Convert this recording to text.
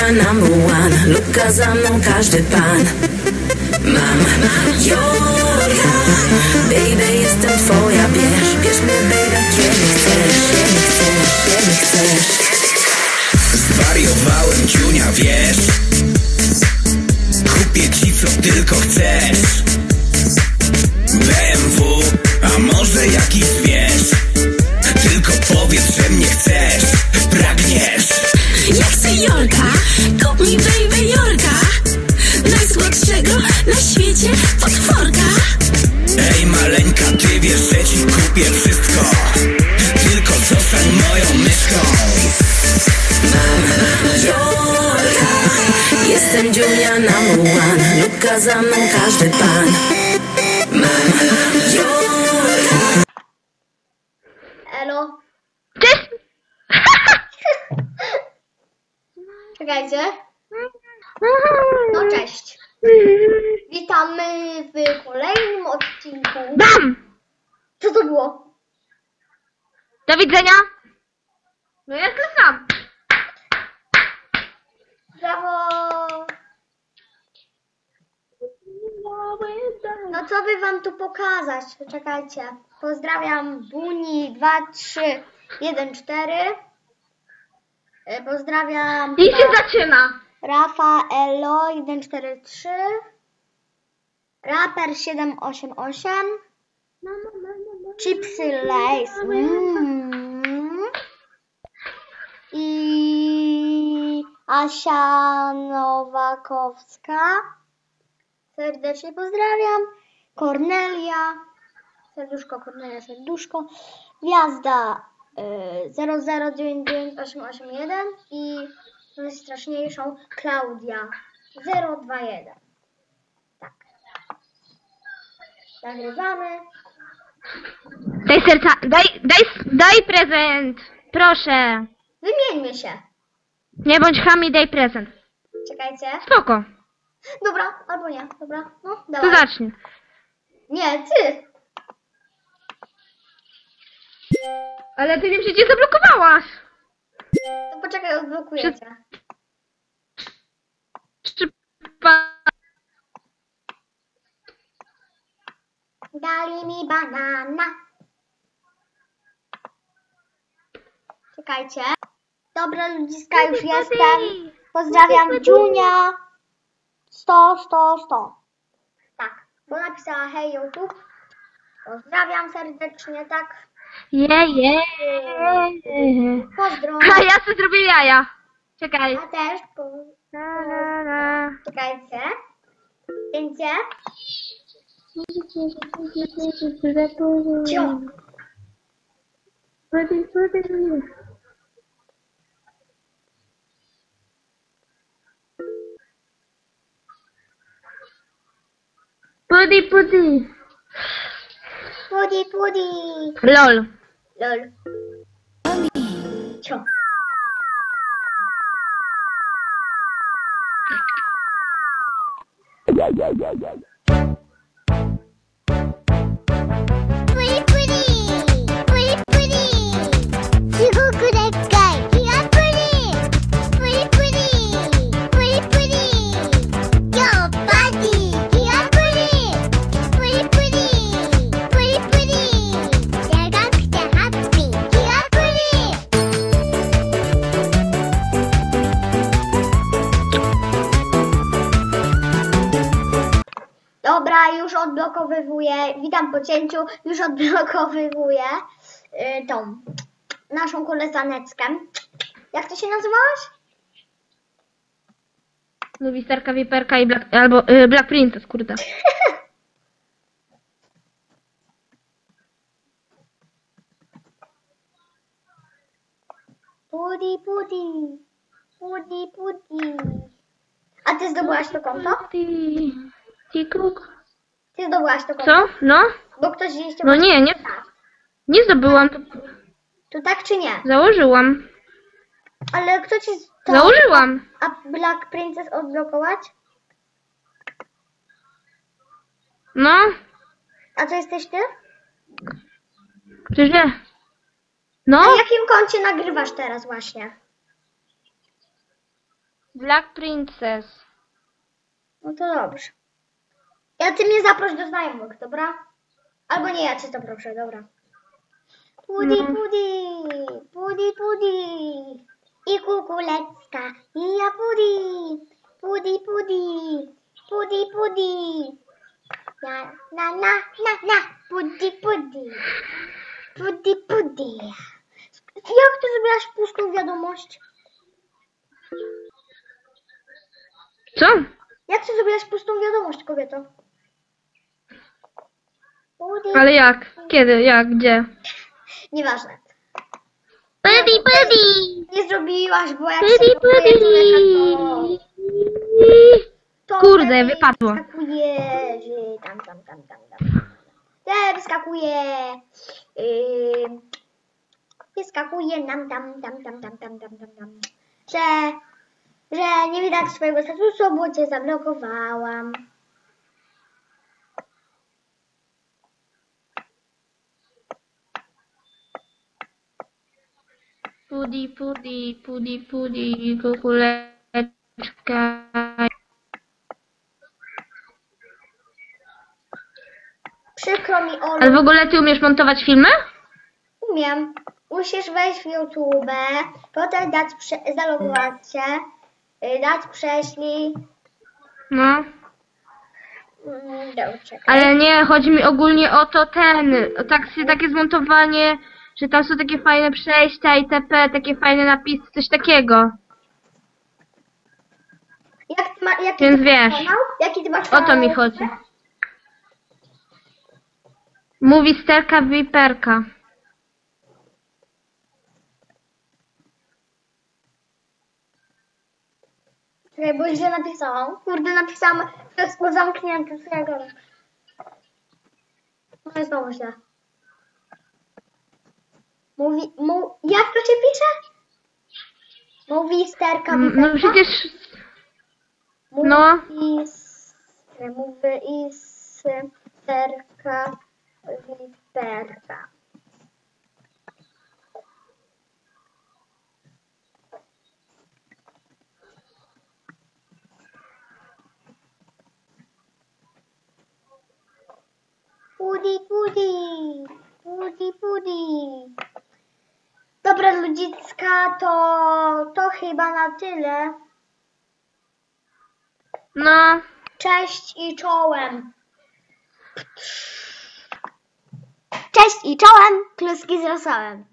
Junia number one. Luka za mną każdy pan. Mam Jorka Baby, jestem twoja, bierz Bierz mnie, baby, kiedy chcesz Kiedy chcesz, kiedy chcesz. Zwariowałem ciunia, wiesz. Kupię ci co tylko chcesz. BMW, a może jakiś na świecie potworka Ej maleńka, ty wiesz, że ci kupię wszystko Tylko zostań moją myszką Jorka Jestem Junia number one Luka za mną każdy pan Mam Jorka Elo. Cześć! Czekajcie. No cześć. Witamy w kolejnym odcinku. Bam! Co to było? Do widzenia! No jestem sam. Brawo! No co by wam tu pokazać? Czekajcie. Pozdrawiam Buni 2, 3, 1, 4. E, Pozdrawiam I się zaczyna. Rafa Elo 143 Raper 788 Chipsy Lace. Mm. i Asia Nowakowska. Serdecznie pozdrawiam. Kornelia. Serduszko Kornelia serduszko. Gwiazda y, 0099881 i najstraszniejszą Klaudia 021 tak nagrywamy Daj serca, daj, daj, daj prezent. Proszę. wymieńmy się Nie bądź chami, daj prezent. czekajcie Spoko. dobra albo nie dobra no To dawaj zacznij. nie ty Ale ty mnie przecież zablokowałaś. To poczekaj odblokuję cię. Dali mi banana. Czekajcie. Dobra ludziska, już jestem. Pozdrawiam Junia. 100, 100, 100. Tak, bo napisała hej YouTube. Pozdrawiam serdecznie, tak. Je, je. Pozdro. A ja sobie zrobię jaja. Czekaj. Ja też. Po... Na, na, na. Czekajcie. Zdjęcie. Cio. Pudi, pudi. tipo di... LOL. LOL. Ciao. Yeah, yeah, yeah, yeah. Odblokowywuję. Witam po cięciu. Już odblokowywuję y, tą naszą koleżaneczkę. Jak to się nazywałaś? Mówi Starka Wiperka i Black, albo y, Black Princess, kurde. Pudi, pudi. Pudi, pudi. A ty zdobyłaś to konto? Kuk. Ty zdobyłaś to? Co? No? Bo ktoś jeszcze... No nie, nie. Nie zdobyłam. To To tak czy nie? założyłam. Ale kto ci... To... Założyłam. A Black Princess odblokować? No? A to jesteś ty? Przecież nie. No? Na jakim koncie nagrywasz teraz właśnie? Black Princess. No to dobrze. Ja ty mnie zaproś do znajomych, dobra? Albo nie, ja cię zaproszę, dobra. Pudi, No. pudi, pudi, pudi. I kukulecka, i ja pudi. Pudi, pudi, pudi, pudi. Na, na, na, na, na, pudi, pudi. Pudi, pudi. Jak ty zrobiłaś pustą wiadomość? Co? Jak ty zrobiłaś pustą wiadomość, kobieto? Ale jak? Kiedy? Jak? Gdzie? Nieważne. Buddy, buddy! Nie zrobiłaś, bo jak Buddy, się buddy! to... to Kurde, wtedy wypadło. Wyskakuje, że tam, tam, tam, tam, tam. Te wyskakuje... Yy, wyskakuje nam tam, tam, tam, tam, tam, tam, tam, tam. Że... Że nie widać swojego statusu, bo cię zablokowałam. Pudi, pudi, pudi, pudi, kukuleczka. Przykro mi, Olu. Ale w ogóle ty umiesz montować filmy? Umiem. Musisz wejść w YouTube, potem dać prze- zalogować się, y, dać prześlij. No. Mm, Dobra, czekaj. Ale nie, chodzi mi ogólnie o to ten, o tak, takie zmontowanie, że tam są takie fajne przejścia itp., takie fajne napisy, coś takiego. Jak ty ma, jaki Więc ty wiesz. masz kanał? Jaki ty masz O to kanał? mi chodzi. Mówi sterka wiperka. Czekaj, bo źle napisałam. Kurde, napisałam wszystko zamknięte. Co ja gadam? No i znowu źle. Mówi, mu, jak to się pisze? Mówi sterka Mm, No wiperka? przecież, Mówi no. is, mówi isterka wiperka. Pudi, pudi, pudi, pudi. Ludzicka, to, to chyba na tyle. no, Cześć i czołem. Cześć i czołem, kluski z rosołem.